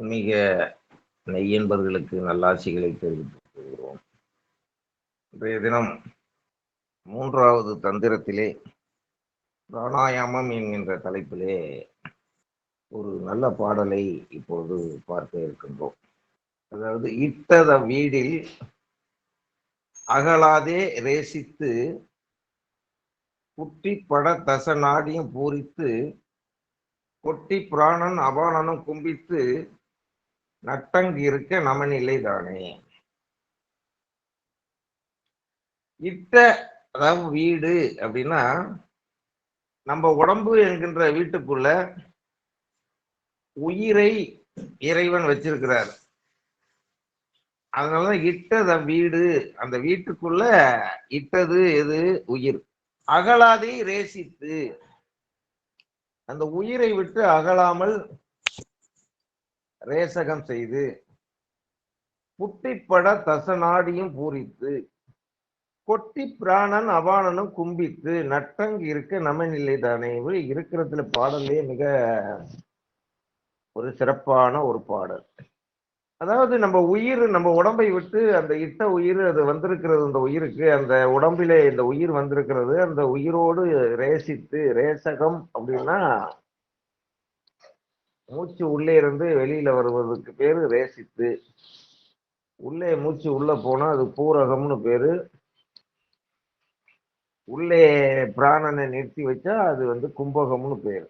ஆன்மீக நெய்யன்பர்களுக்கு நல்லாசிகளை தெரிவித்துக் கொள்கிறோம். இன்றைய தினம் மூன்றாவது தந்திரத்திலே பிராணாயாமம் என்கின்ற தலைப்பிலே ஒரு நல்ல பாடலை இப்பொழுது பார்க்க இருக்கின்றோம். அதாவது இட்டத வீடில் அகலாதே ரேசித்து குட்டி பட தச நாடியும் பூரித்து கொட்டி பிராணன் அபானனும் கும்பித்து நட்டங்கு இருக்க நமனில்லை தானே இட்ட அதாவது வீடு அப்படின்னா நம்ம உடம்பு என்கின்ற வீட்டுக்குள்ள உயிரை இறைவன் வச்சிருக்கிறார். அதனாலதான் இட்டத வீடு அந்த வீட்டுக்குள்ள இட்டது எது? உயிர். அகலாதை ரேசித்து. அந்த உயிரை விட்டு அகலாமல் ரேசகம் செய்து புட்டிப்பட தசநாடியும் பூரித்து கொட்டி பிராணன் அவானனும் கும்பித்து நட்டங்கு இருக்க நமநிலை தானே இருக்கிறதுல பாடலே மிக ஒரு சிறப்பான ஒரு பாடல். அதாவது நம்ம உயிர் நம்ம உடம்பை விட்டு அந்த இட்ட உயிர் அது வந்திருக்கிறது அந்த உயிருக்கு அந்த உடம்பிலே இந்த உயிர் வந்திருக்கிறது அந்த உயிரோடு ரேசித்து ரேசகம் அப்படின்னா மூச்சு உள்ளே இருந்து வெளியில வருவதற்கு பேரு ரேசித்து. உள்ளே மூச்சு உள்ள போனா அது பூரகம்னு பேரு. உள்ளே பிராணனை நிறுத்தி வச்சா அது வந்து கும்பகம்னு பேரு.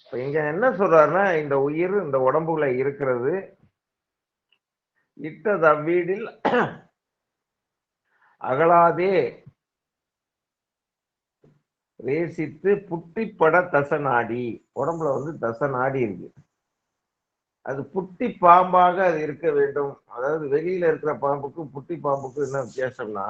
இப்ப இங்க என்ன சொல்றாருன்னா இந்த உயிர் இந்த உடம்புல இருக்கிறது இட்டத வீடில் அகலாதே ரேசித்து புட்டிப்பட தசநாடி. உடம்புல வந்து தசநாடி இருக்கு. அது புட்டி பாம்பாக அது இருக்க வேண்டும். அதாவது வெளியில இருக்கிற பாம்புக்கும் புட்டி பாம்புக்கும் என்ன வித்தியாசம்னா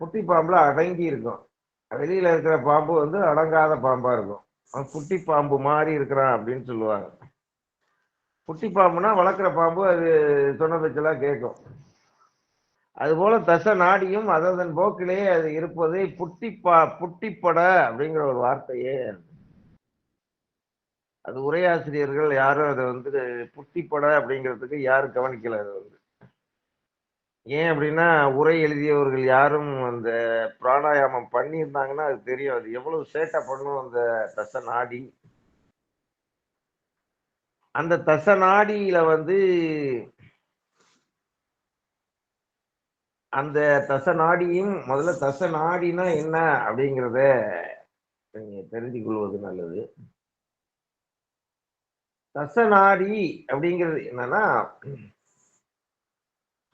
புட்டி பாம்புல அடங்கி இருக்கும். வெளியில இருக்கிற பாம்பு வந்து அடங்காத பாம்பா இருக்கும். அவன் புட்டி பாம்பு மாதிரி இருக்கிறான் அப்படின்னு சொல்லுவாங்க. புட்டி பாம்புனா வளர்க்குற பாம்பு அது சொன்ன பேச்செல்லாம் கேட்கும். அதுபோல தச நாடியும் அதன் போக்கிலே அது இருப்பது புட்டிப்பா புட்டிப்பட அப்படிங்கிற ஒரு வார்த்தையே அது. உரையாசிரியர்கள் யாரும் அதை வந்து புட்டிப்பட அப்படிங்கிறதுக்கு யாரும் கவனிக்கல அது வந்து. ஏன் அப்படின்னா உரை எழுதியவர்கள் யாரும் அந்த பிராணாயாமம் பண்ணியிருந்தாங்கன்னா அது தெரியும். அது எவ்வளவு சேட்டை பண்ணும் அந்த தச நாடி அந்த தச நாடியில வந்து அந்த தச நாடியும் முதல்ல தச நாடினா என்ன அப்படிங்கிறத நீங்க தெரிஞ்சு கொள்வது நல்லது. தச நாடி அப்படிங்கிறது என்னன்னா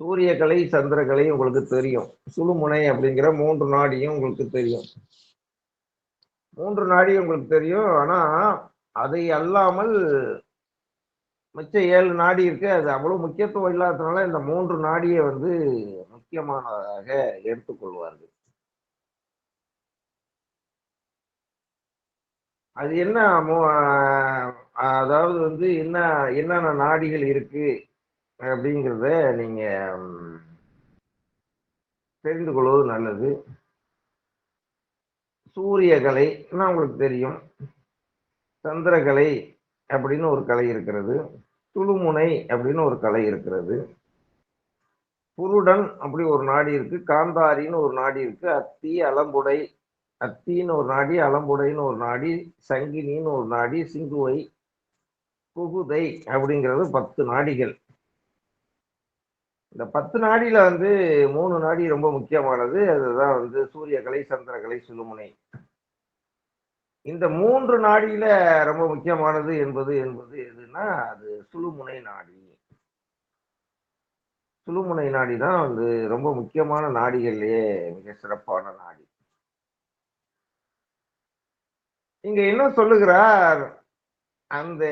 சூரியகலை சந்திரகலை உங்களுக்கு தெரியும். சுழுமுனை அப்படிங்கிற மூன்று நாடியும் உங்களுக்கு தெரியும். மூன்று நாடி உங்களுக்கு தெரியும். ஆனா அதை அல்லாமல் மிச்ச ஏழு நாடி இருக்கு. அது அவ்வளவு முக்கியத்துவம் இல்லாததுனால இந்த மூன்று நாடியை வந்து முக்கியமானதாக எடுத்துக்கொள்வார்கள். அது என்ன அதாவது வந்து என்ன என்னென்ன நாடிகள் இருக்கு அப்படிங்கிறத நீங்க தெரிந்து கொள்வது நல்லது. சூரிய கலை உங்களுக்கு தெரியும்? சந்திரகலை அப்படின்னு ஒரு கலை இருக்கிறது. துளுமுனை அப்படின்னு ஒரு கலை இருக்கிறது. புருடன் அப்படி ஒரு நாடி இருக்கு. காந்தாரின்னு ஒரு நாடி இருக்கு. அத்தி அலம்புடை. அத்தின்னு ஒரு நாடி அலம்புடைன்னு ஒரு நாடி சங்கினின்னு ஒரு நாடி சிங்குவை குகுதை அப்படிங்கிறது பத்து நாடிகள். இந்த பத்து நாடியில வந்து மூணு நாடி ரொம்ப முக்கியமானது. அதுதான் வந்து சூரியகலை சந்திரகலை சுழுமுனை இந்த மூன்று நாடியில ரொம்ப முக்கியமானது என்பது என்பது எதுன்னா அது சுழுமுனை நாடி. சுழுமுனை நாடி தான் வந்து ரொம்ப முக்கியமான நாடிகள்லேயே மிக சிறப்பான நாடி. இங்க என்ன சொல்லுகிறார்? அந்த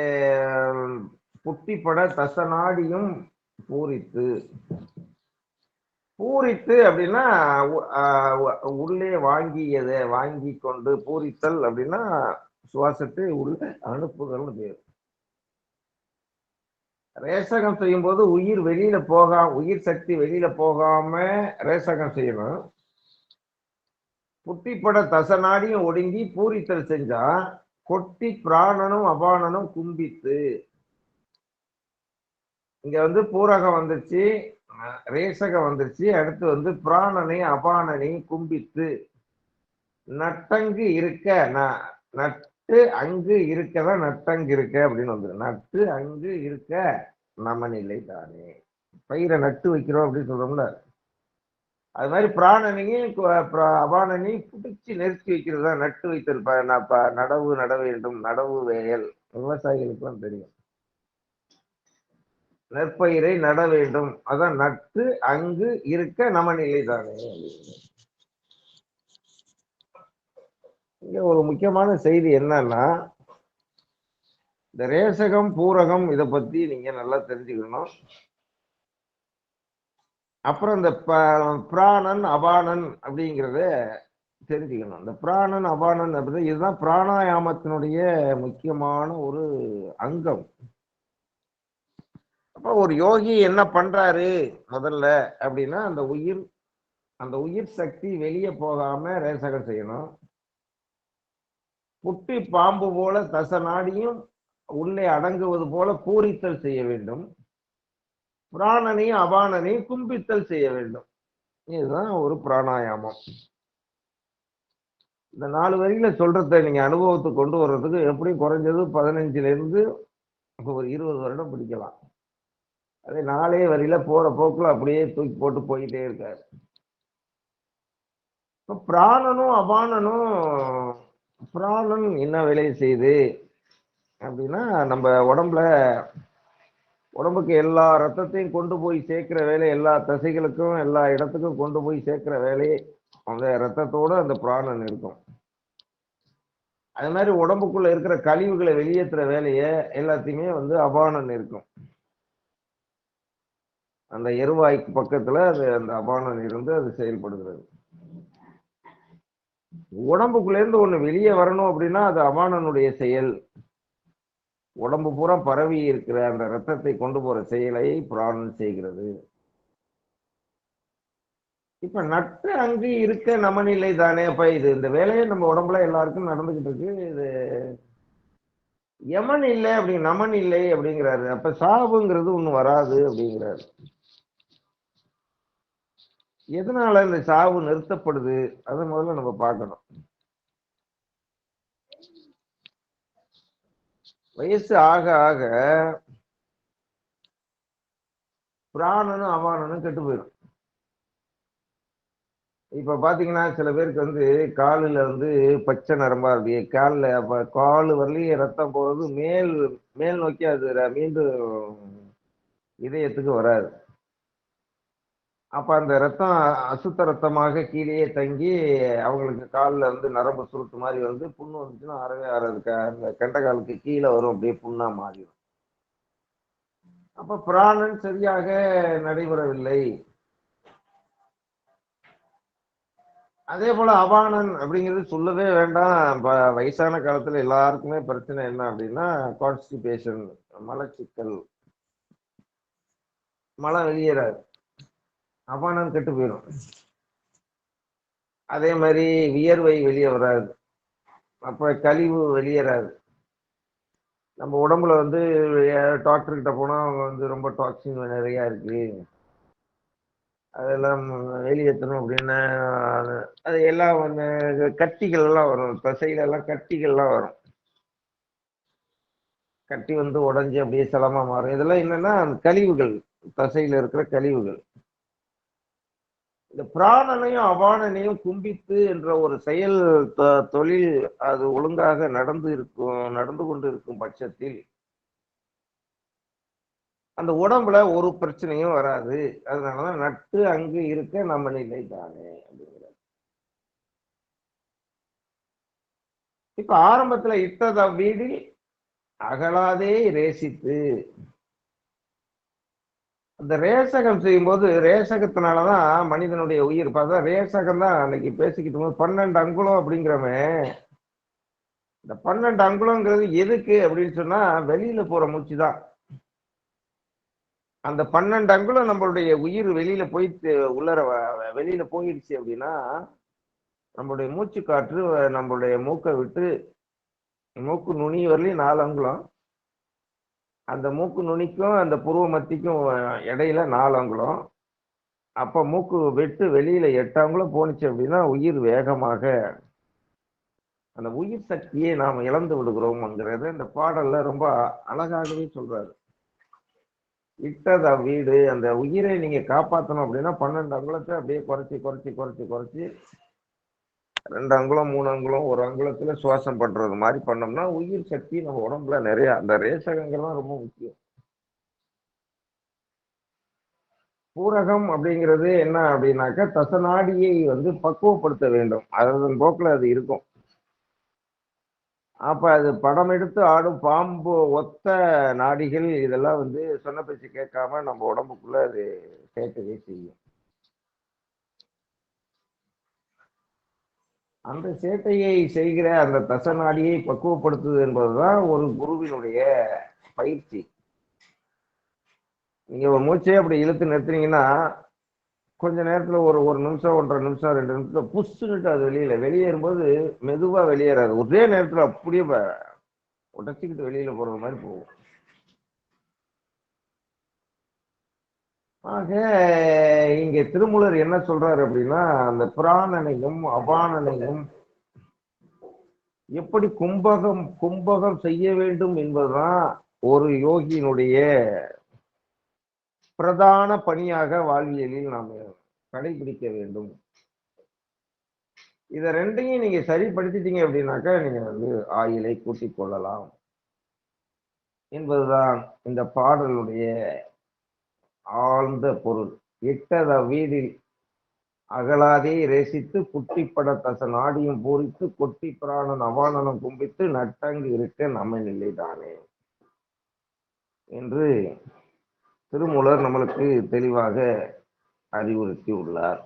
புட்டிப்பட தச நாடியும் பூரித்து. பூரித்து அப்படின்னா உள்ளே வாங்கியதை வாங்கி கொண்டு பூரித்தல் அப்படின்னா சுவாசத்தை உள்ள அனுப்புதல்னு பேர். ரேசகம் செய்யும் போது உயிர் வெளியில போகாம உயிர் சக்தி வெளியில போகாம ரேசகம் செய்யணும். புட்டிப்பட தசநாடியும் ஒடுங்கி பூரித்தல் செஞ்சா கொட்டி பிராணனும் அபானனும் கும்பித்து. இங்க வந்து பூரகம் வந்துருச்சு ரேசகம் வந்துருச்சு அடுத்து வந்து பிராணனை அபானனை கும்பித்து. நட்டங்கு இருக்க ந- நட்டு அங்கு இருக்கதான் நட்டங்கு இருக்க அப்படின்னு வந்துடும் நட்டு அங்கு இருக்க நமநிலை தானே பயிரை நட்டு வைக்கிறோம் அப்படின்னு சொல்றோம்ல. அது மாதிரி பிராணனையும் அபானனையும் பிடிச்சி நெருக்கி வைக்கிறது தான் நட்டு வைத்திருப்ப நான் ப- நடவு நட வேண்டும் நடவு வேயல். விவசாயிகளுக்கெல்லாம் தெரியும். நெற்பயிரை நட வேண்டும். அதான் நட்டு அங்கு இருக்க நமநிலை தானே அப்படின்னு. இங்க ஒரு முக்கியமான செய்தி என்னன்னா இந்த ரேசகம் பூரகம் இத பத்தி நீங்க நல்லா தெரிஞ்சுக்கணும். அப்புறம் இந்த ப- பிராணன் அபானன் அப்படிங்கிறத தெரிஞ்சுக்கணும். இந்த பிராணன் அபானன் அப்படி இதுதான் பிராணாயாமத்தினுடைய முக்கியமான ஒரு அங்கம். அப்ப ஒரு யோகி என்ன பண்றாரு முதல்ல அப்படின்னா அந்த உயிர் அந்த உயிர் சக்தி வெளியே போகாம ரேசகம் செய்யணும். புட்டி பாம்பு போல தச நாடியும் உள்ளே அடங்குவது போல பூரித்தல் செய்ய வேண்டும். பிராணனையும் அபானனையும் கும்பித்தல் செய்ய வேண்டும். இதுதான் ஒரு பிராணாயாமம். இந்த நாலு வரியில சொல்றத நீங்க அனுபவத்தை கொண்டு வர்றதுக்கு எப்படியும் குறைஞ்சது பதினஞ்சுல இருந்து ஒரு இருபது வருடம் பிடிக்கலாம். அதே நாலே வரியில போற போக்குல அப்படியே தூக்கி போட்டு போயிட்டே இருக்காரு. இப்ப பிராணனும் அபானனும் பிராணன் என்ன வேலையை செய்யுது அப்படின்னா நம்ம உடம்புல உடம்புக்கு எல்லா ரத்தத்தையும் கொண்டு போய் சேர்க்கிற வேலை எல்லா தசைகளுக்கும் எல்லா இடத்துக்கும் கொண்டு போய் சேர்க்கிற வேலையை அந்த ரத்தத்தோட அந்த பிராணன் இருக்கும். அது மாதிரி உடம்புக்குள்ள இருக்கிற கழிவுகளை வெளியேற்றுற வேலையை எல்லாத்தையுமே வந்து அபானன் இருக்கும். அந்த எருவாய்க்கு பக்கத்துல அது அந்த அபானன் இருந்து அது செயல்படுகிறது. உடம்புக்குள்ள இருந்து ஒண்ணு வெளியே வரணும் அப்படின்னா அது அமானனுடைய செயல். உடம்பு பூரா பரவி இருக்கிற அந்த ரத்தத்தை கொண்டு போற செயலை பிராணன் செய்கிறது. இப்ப நட்டு அங்கு இருக்க நமநிலை தானே. அப்ப இது இந்த வேலையை நம்ம உடம்புல எல்லாருக்கும் நடந்துகிட்டு இருக்கு. இது யமன் இல்லை அப்படி நமன் இல்லை அப்படிங்கிறாரு. அப்ப சாவுங்கிறது ஒண்ணு வராது அப்படிங்கிறாரு. எதனால இந்த சாவு நிறுத்தப்படுது? அதை முதல்ல நம்ம பார்க்கணும். வயசு ஆக ஆக பிராணனும் அவானனும் கெட்டு போயிடும் இப்ப பாத்தீங்கன்னா சில பேருக்கு வந்து காலில் வந்து பச்சை நரம்பா இருக்கு. காலில் அப்ப கால் வரலையும் ரத்தம் போறது மேல் மேல் நோக்கி அது மீண்டும் இதயத்துக்கு வராது. அப்ப அந்த ரத்தம் அசுத்த ரத்தமாக கீழேயே தங்கி அவங்களுக்கு காலில் வந்து நரம்பு சுருட்டு மாதிரி வந்து புண்ணு வந்துச்சுன்னா அறவே ஆறதுக்கு க- அந்த கெண்டகாலுக்கு கீழே வரும் அப்படியே புண்ணா மாறிடும். அப்ப பிராணன் சரியாக நடைபெறவில்லை. அதே போல அபானன் அப்படிங்கிறது சொல்லவே வேண்டாம். வயசான காலத்துல எல்லாருக்குமே பிரச்சனை என்ன அப்படின்னா கான்ஸ்டிபேஷன் மலச்சிக்கல். மலம் வெளியேறாது. அபானம் கெட்டு போயிடும். அதே மாதிரி வியர்வை வெளியே வராது. அப்போ கழிவு வெளியேறாது. நம்ம உடம்புல வந்து டாக்டர் கிட்ட அவங்க வந்து ரொம்ப டாக்ஸின் நிறையா இருக்குது அதெல்லாம் வெளியேற்றணும் அப்படின்னு அது- எல்லாம் வந்து கட்டிகள் எல்லாம் வரும். தசையிலெல்லாம் கட்டிகள்லாம் வரும். கட்டி வந்து உடஞ்சி அப்படியே செலமாக மாறும். இதெல்லாம் என்னென்னா அந்த கழிவுகள் தசையில் இருக்கிற கழிவுகள். இந்த பிராணனையும் அவானனையும் கும்பித்து என்ற ஒரு செயல் தொழில் அது ஒழுங்காக நடந்து இருக்கும் நடந்து கொண்டு இருக்கும் பட்சத்தில் அந்த உடம்புல ஒரு பிரச்சனையும் வராது. அதனாலதான் நட்டு அங்கு இருக்க நம்ம நிலை தானே அப்படிங்கிறார். இப்ப ஆரம்பத்துல இட்டத வீடில் அகலாதே ரேசித்து அந்த ரேசகம் செய்யும்போது ரேசகத்தினாலதான் மனிதனுடைய உயிர். பார்த்தா ரேசகம் தான் அன்னைக்கு பேசிக்கிட்டு போது பன்னெண்டு அங்குலம் அப்படிங்கிறவன். இந்த பன்னெண்டு அங்குலங்கிறது எதுக்கு அப்படின்னு சொன்னா வெளியில போற மூச்சு தான். அந்த பன்னெண்டு அங்குலம் நம்மளுடைய உயிர் வெளியில போயிட்டு உள்ளர வெளியில போயிடுச்சு அப்படின்னா நம்மளுடைய மூச்சு காற்று நம்மளுடைய மூக்கை விட்டு மூக்கு நுனி வரலையும் நாலு அங்குலம். அந்த மூக்கு நுனிக்கும் அந்த புருவ மத்திக்கும் இடையில நாலு அங்குலம். அப்ப மூக்கு வெட்டு வெளியில எட்டு அங்குலம் போணுச்சு அப்படின்னா உயிர் வேகமாக அந்த உயிர் சக்தியை நாம் இழந்து விடுகிறோம்ங்கிறத இந்த பாடல்ல ரொம்ப அழகாகவே சொல்றாரு. இட்டதா வீடு அந்த உயிரை நீங்க காப்பாற்றணும் அப்படின்னா பன்னெண்டு அங்குலத்தை அப்படியே குறைச்சி குறைச்சி குறைச்சி குறைச்சி ரெண்டு அங்குலம் மூணு அங்குலம் ஒரு அங்குலத்துல சுவாசம் பண்றது மாதிரி பண்ணோம்னா உயிர் சக்தி நம்ம உடம்புல நிறைய அந்த ரேசகங்கள் தான் ரொம்ப முக்கியம். பூரகம் அப்படிங்கிறது என்ன அப்படின்னாக்கா தசநாடியை வந்து பக்குவப்படுத்த வேண்டும். அதன் போக்குல அது இருக்கும். அப்ப அது படம் எடுத்து ஆடும் பாம்பு ஒத்த நாடிகள் இதெல்லாம் வந்து சொன்ன பேச்சு கேட்காம நம்ம உடம்புக்குள்ள அது சேர்க்கவே செய்யும். அந்த சேட்டையை செய்கிற அந்த தசநாடியை பக்குவப்படுத்துது என்பதுதான் ஒரு குருவினுடைய பயிற்சி. நீங்க ஒரு மூச்சையே அப்படி இழுத்து நிறுத்துனீங்கன்னா கொஞ்ச நேரத்துல ஒரு ஒரு நிமிஷம் ஒன்றரை நிமிஷம் ரெண்டு நிமிஷம் புஷ்ஷுன்னுட்டு அது வெளியில வெளியேறும்போது மெதுவா வெளியேறாது. ஒரே நேரத்துல அப்படியே உடச்சிக்கிட்டு வெளியில போற மாதிரி போகும். ஆக இங்க திருமூலர் என்ன சொல்றாரு அப்படின்னா அந்த பிராணனையும் அபானனையும் எப்படி கும்பகம் கும்பகம் செய்ய வேண்டும் என்பதுதான் ஒரு யோகியினுடைய பிரதான பணியாக வாழ்வியலில் நாம் கடைபிடிக்க வேண்டும். இதை ரெண்டையும் நீங்க சரிப்படுத்திட்டீங்க அப்படின்னாக்கா நீங்க வந்து ஆயிலை கூட்டிக் கொள்ளலாம். என்பதுதான் இந்த பாடலுடைய ஆழ்ந்த பொருள். இட்டத வீதில் அகலாதே ரேசித்து குட்டிப்பட தச நாடியும் பூரித்து கொட்டி பிராணன் அவானனம் கும்பித்து நட்டங்கு இருக்க நம்ம நிலைதானே என்று திருமூலர் நம்மளுக்கு தெளிவாக அறிவுறுத்தி உள்ளார்.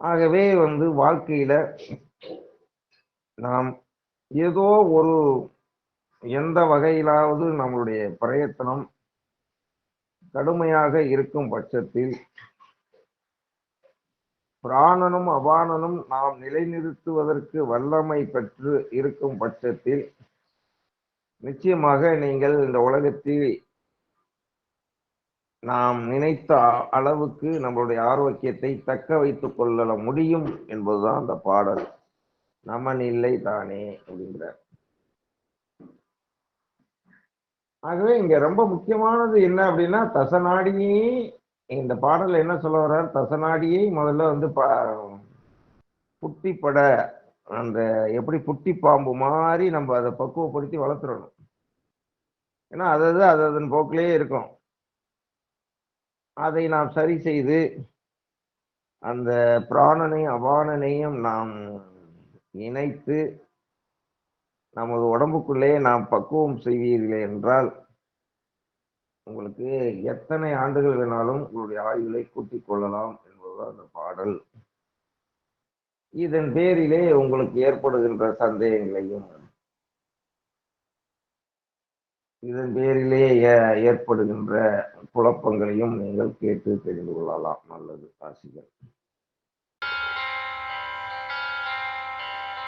ஆகவே வந்து வாழ்க்கையில நாம் ஏதோ ஒரு எந்த வகையிலாவது நம்மளுடைய பிரயத்தனம் கடுமையாக இருக்கும் பட்சத்தில் பிராணனும் அபானனும் நாம் நிலைநிறுத்துவதற்கு வல்லமை பெற்று இருக்கும் பட்சத்தில் நிச்சயமாக நீங்கள் இந்த உலகத்தில் நாம் நினைத்த அளவுக்கு நம்மளுடைய ஆரோக்கியத்தை தக்க வைத்துக் கொள்ள முடியும் என்பதுதான் அந்த பாடல். நமன் இல்லை தானே அப்படிங்கிறார். ஆகவே இங்க ரொம்ப முக்கியமானது என்ன அப்படின்னா தசநாடியை இந்த பாடல்ல என்ன சொல்ல வர்றார்? தசநாடியை முதல்ல வந்து பா புட்டிப்பட அந்த எப்படி புட்டி பாம்பு மாதிரி நம்ம அதை பக்குவப்படுத்தி வளர்த்துறணும் ஏன்னா அது அது அதன் போக்கிலே இருக்கும். அதை நாம் சரி செய்து அந்த பிராணனையும் அபானனையும் நாம் இணைத்து நமது உடம்புக்குள்ளே நாம் பக்குவம் செய்வீர்களே என்றால் உங்களுக்கு எத்தனை ஆண்டுகள் வேணாலும் உங்களுடைய ஆயுளை கூட்டிக் கொள்ளலாம் என்பதுதான் அந்த பாடல். இதன் பேரிலே உங்களுக்கு ஏற்படுகின்ற சந்தேகங்களையும் இதன் பேரிலே ஏ- ஏற்படுகின்ற குழப்பங்களையும் நீங்கள் கேட்டு தெரிந்து கொள்ளலாம். நல்லது ஆசிரியர்